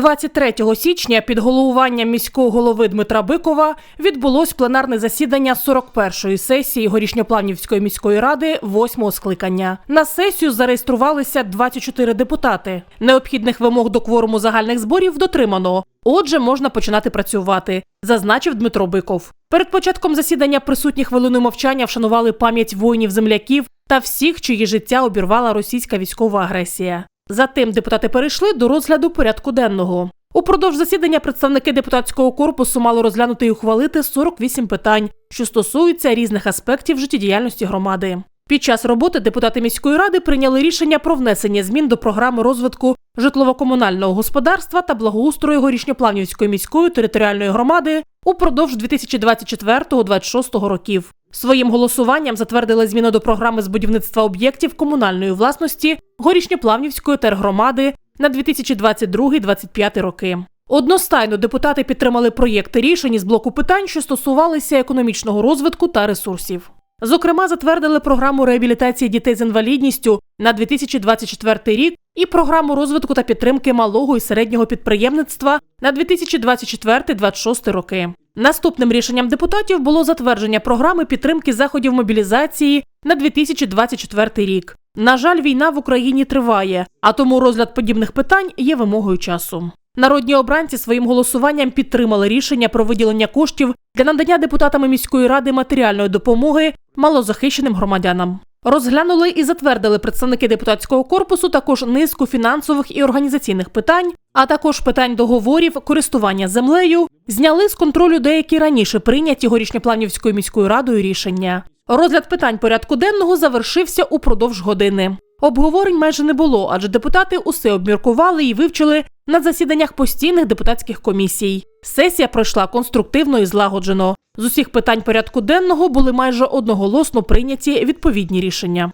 23 січня під головуванням міського голови Дмитра Бикова відбулось пленарне засідання 41-ї сесії Горішньоплавнівської міської ради 8-го скликання. На сесію зареєструвалися 24 депутати. Необхідних вимог до кворуму загальних зборів дотримано. Отже, можна починати працювати, зазначив Дмитро Биков. Перед початком засідання присутні хвилиною мовчання вшанували пам'ять воїнів-земляків та всіх, чиї життя обірвала російська військова агресія. Затим депутати перейшли до розгляду порядку денного. Упродовж засідання представники депутатського корпусу мали розглянути і ухвалити 48 питань, що стосуються різних аспектів життєдіяльності громади. Під час роботи депутати міської ради прийняли рішення про внесення змін до програми розвитку житлово-комунального господарства та благоустрою Горішньоплавнівської міської територіальної громади упродовж 2024-2026 років. Своїм голосуванням затвердили зміни до програми з будівництва об'єктів комунальної власності Горішньоплавнівської тергромади на 2022-2025 роки. Одностайно депутати підтримали проєкти рішень із блоку питань, що стосувалися економічного розвитку та ресурсів. Зокрема, затвердили програму реабілітації дітей з інвалідністю на 2024 рік і програму розвитку та підтримки малого і середнього підприємництва на 2024-2026 роки. Наступним рішенням депутатів було затвердження програми підтримки заходів мобілізації на 2024 рік. На жаль, війна в Україні триває, а тому розгляд подібних питань є вимогою часу. Народні обранці своїм голосуванням підтримали рішення про виділення коштів для надання депутатами міської ради матеріальної допомоги малозахищеним громадянам. Розглянули і затвердили представники депутатського корпусу також низку фінансових і організаційних питань, а також питань договорів, користування землею, зняли з контролю деякі раніше прийняті горішньопланівською міською радою рішення. Розгляд питань порядку денного завершився упродовж години. Обговорень майже не було, адже депутати усе обміркували і вивчили на засіданнях постійних депутатських комісій. Сесія пройшла конструктивно і злагоджено. З усіх питань порядку денного були майже одноголосно прийняті відповідні рішення.